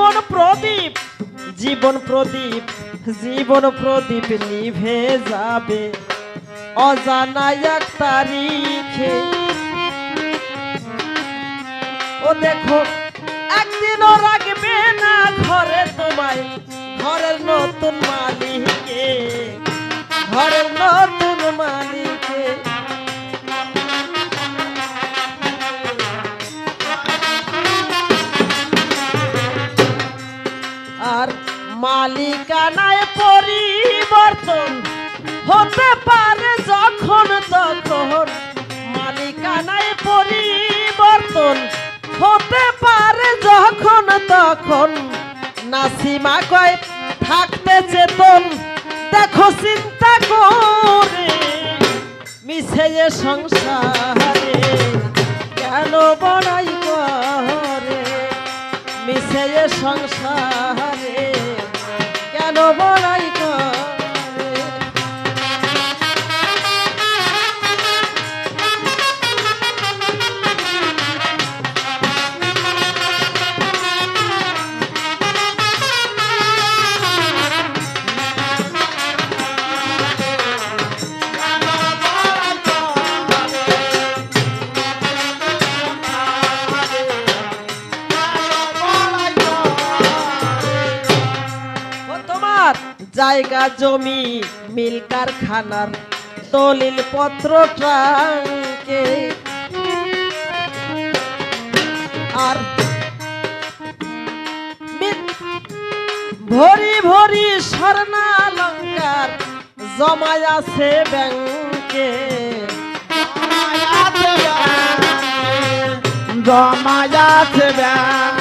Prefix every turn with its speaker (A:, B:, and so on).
A: জীবন প্রদীপ জীবন প্রদীপ জীবন প্রদীপ নিভে যাবে। অজানা এক তারিখে। ও দেখো, একদিন রাখবে মালিকানায় পরিবর্তন হতে পারে যখন তখন। মালিকানায় পরিবর্তন হতে পারে যখন তখন। নাসিমা কয়, থাকতে চেতন, দেখো চিন্তা করে যে সংসারে, কেন বড়াই করে? যে সংসারে কেন জায়গা জমি, মিল কারখানার দলিল পত্র ট্রাঙ্কে। আর ভরি ভরি স্বর্ণালঙ্কার জমায় আছে ব্যাংকে।
B: জমায়াছে ব্যাং